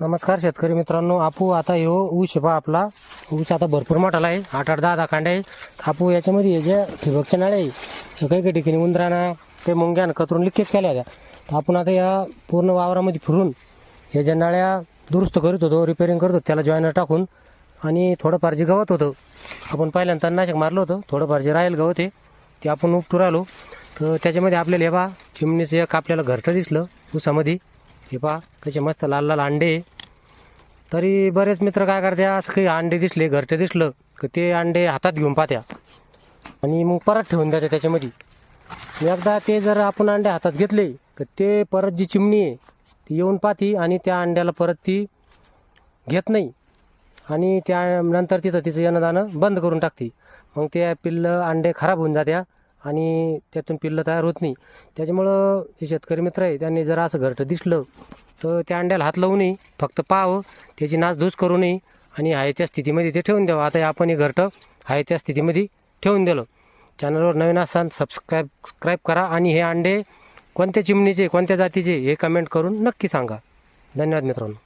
नमस्कार शेतकरी मित्रांनो आपू आता ह्यो ऊस आहे पहा आपला. ऊस आता भरपूर मोठाला आहे आठ आठ दहा दहा कांडे आहे. आपू याच्यामध्ये हे जे ठिबकच्या नाळे आहे, हे काही काही ठिकाणी उंदराना ते मुंग्यानं कतरून लिकेज केल्या होत्या. तर आपण आता या पूर्ण वावरामध्ये फिरून या ज्या नाळ्या दुरुस्त करीत होतो रिपेअरिंग करत होतो त्याला जॉईनर टाकून आणि थोडंफार जे गवत होतं आपण पहिल्यांदा तणनाशक मारलं होतं थोडंफार जे राहील गवत आहे ते आपण उपटू राहिलो. तर त्याच्यामध्ये आपल्याला हे पहा चिमणीचं एक आपल्याला घरटं दिसलं ऊसामध्ये. हे पहा कसे मस्त लाल लाल अंडे आहे. तरी बरेच मित्र काय करत्या असं काही अंडे दिसले घरटे दिसलं की ते अंडे हातात घेऊन पाहत्या. आणि मग परत ठेवून द्यायचे त्याच्यामध्ये. एकदा ते जर आपण अंडे हातात घेतले तर ते परत जी चिमणी आहे ती येऊन पाहती आणि त्या अंड्याला परत ती घेत नाही. आणि त्या नंतर तिथं तिचं येणं जाणं बंद करून टाकते. मग ते पिल्लं अंडे खराब होऊन जात्या आणि त्यातून पिल्लं तयार होत नाही. त्याच्यामुळं जे शेतकरी मित्र आहे त्यांनी जर असं घरटं दिसलं तर त्या अंड्याला हात लावू नये फक्त पाहावं त्याची नासधूस करू नये आणि आहे त्या स्थितीमध्ये ते ठेवून द्यावं. आता आपण हे घरटं आहे त्या स्थितीमध्ये ठेवून दिलं. चॅनलवर नवीन असाल सबस्क्राईब सबस्क्राईब करा आणि हे अंडे कोणत्या चिमणीचे कोणत्या जातीचे हे कमेंट करून नक्की सांगा. धन्यवाद मित्रांनो.